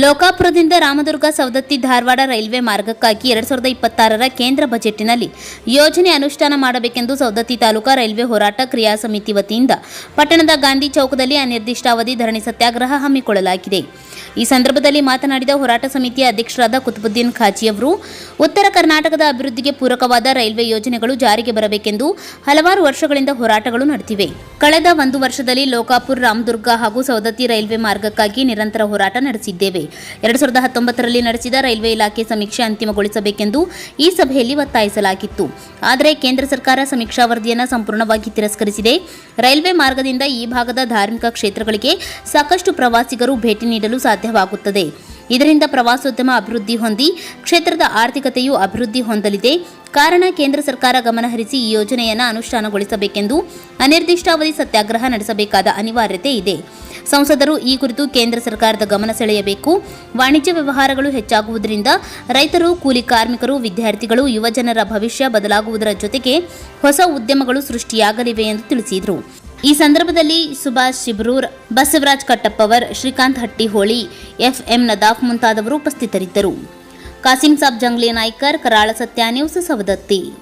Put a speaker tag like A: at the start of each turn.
A: ಲೋಕಾಪುರದಿಂದ Ramdurg, Savadatti, Dharwad railway ಮಾರ್ಗಕ್ಕಾಗಿ ಎರಡ್ ಸಾವಿರದ ಇಪ್ಪತ್ತಾರರ ಕೇಂದ್ರ ಬಜೆಟ್ನಲ್ಲಿ ಯೋಜನೆ ಅನುಷ್ಠಾನ ಮಾಡಬೇಕೆಂದು ಸವದತ್ತಿ ತಾಲೂಕಾ ರೈಲ್ವೆ ಹೋರಾಟ ಕ್ರಿಯಾ ಸಮಿತಿ ವತಿಯಿಂದ ಪಟ್ಟಣದ ಗಾಂಧಿ ಚೌಕದಲ್ಲಿ ಅನಿರ್ದಿಷ್ಟಾವಧಿ ಧರಣಿ ಸತ್ಯಾಗ್ರಹ ಹಮ್ಮಿಕೊಳ್ಳಲಾಗಿದೆ. ಈ ಸಂದರ್ಭದಲ್ಲಿ ಮಾತನಾಡಿದ ಹೋರಾಟ ಸಮಿತಿಯ ಅಧ್ಯಕ್ಷರಾದ ಕುತುಬುದ್ದೀನ್ ಖಾಜಿಯವರು ಉತ್ತರ ಕರ್ನಾಟಕದ ಅಭಿವೃದ್ಧಿಗೆ ಪೂರಕವಾದ ರೈಲ್ವೆ ಯೋಜನೆಗಳು ಜಾರಿಗೆ ಬರಬೇಕೆಂದು ಹಲವಾರು ವರ್ಷಗಳಿಂದ ಹೋರಾಟಗಳು ನಡೆದಿವೆ. ಕಳೆದ ಒಂದು ವರ್ಷದಲ್ಲಿ ಲೋಕಾಪುರ್, ರಾಮದುರ್ಗ ಹಾಗೂ ಸವದತ್ತಿ ರೈಲ್ವೆ ಮಾರ್ಗಕ್ಕಾಗಿ ನಿರಂತರ ಹೋರಾಟ ನಡೆಸಿದ್ದೇವೆ. ಎರಡು ಸಾವಿರದ ಹತ್ತೊಂಬತ್ತರಲ್ಲಿ ನಡೆಸಿದ ರೈಲ್ವೆ ಇಲಾಖೆ ಸಮೀಕ್ಷೆ ಅಂತಿಮಗೊಳಿಸಬೇಕೆಂದು ಈ ಸಭೆಯಲ್ಲಿ ಒತ್ತಾಯಿಸಲಾಗಿತ್ತು. ಆದರೆ ಕೇಂದ್ರ ಸರ್ಕಾರ ಸಮೀಕ್ಷಾ ವರದಿಯನ್ನು ಸಂಪೂರ್ಣವಾಗಿ ತಿರಸ್ಕರಿಸಿದೆ. ರೈಲ್ವೆ ಮಾರ್ಗದಿಂದ ಈ ಭಾಗದ ಧಾರ್ಮಿಕ ಕ್ಷೇತ್ರಗಳಿಗೆ ಸಾಕಷ್ಟು ಪ್ರವಾಸಿಗರು ಭೇಟಿ ನೀಡಲು ಸಾಧ್ಯವಾಗುತ್ತದೆ. ಇದರಿಂದ ಪ್ರವಾಸೋದ್ಯಮ ಅಭಿವೃದ್ಧಿ ಹೊಂದಿ, ಕ್ಷೇತ್ರದ ಆರ್ಥಿಕತೆಯು ಅಭಿವೃದ್ಧಿ ಹೊಂದಲಿದೆ. ಕಾರಣ ಕೇಂದ್ರ ಸರ್ಕಾರ ಗಮನಹರಿಸಿ ಈ ಯೋಜನೆಯನ್ನು ಅನುಷ್ಠಾನಗೊಳಿಸಬೇಕೆಂದು ಅನಿರ್ದಿಷ್ಟಾವಧಿ ಸತ್ಯಾಗ್ರಹ ನಡೆಸಬೇಕಾದ ಅನಿವಾರ್ಯತೆ ಇದೆ. ಸಂಸದರು ಈ ಕುರಿತು ಕೇಂದ್ರ ಸರ್ಕಾರದ ಗಮನ ಸೆಳೆಯಬೇಕು. ವಾಣಿಜ್ಯ ವ್ಯವಹಾರಗಳು ಹೆಚ್ಚಾಗುವುದರಿಂದ ರೈತರು, ಕೂಲಿ ಕಾರ್ಮಿಕರು, ವಿದ್ಯಾರ್ಥಿಗಳು, ಯುವಜನರ ಭವಿಷ್ಯ ಬದಲಾಗುವುದರ ಜೊತೆಗೆ ಹೊಸ ಉದ್ಯಮಗಳು ಸೃಷ್ಟಿಯಾಗಲಿವೆ ಎಂದು ತಿಳಿಸಿದರು. ಈ ಸಂದರ್ಭದಲ್ಲಿ ಸುಭಾಷ್ ಶಿಬ್ರೂರ್, ಬಸವರಾಜ್ ಕಟ್ಟಪ್ಪವರ್, ಶ್ರೀಕಾಂತ್ ಹಟ್ಟಿಹೋಳಿ, ಎಫ್ಎಂ ನದಾಫ್ ಮುಂತಾದವರು ಉಪಸ್ಥಿತರಿದ್ದರು. ಕಾಸಿಂ ಸಾಬ್ ಜಂಗ್ಲಿ ನಾಯ್ಕರ್, ಕರಾಳ ಸತ್ಯ ನ್ಯೂಸ್ ಸವದತ್ತಿ.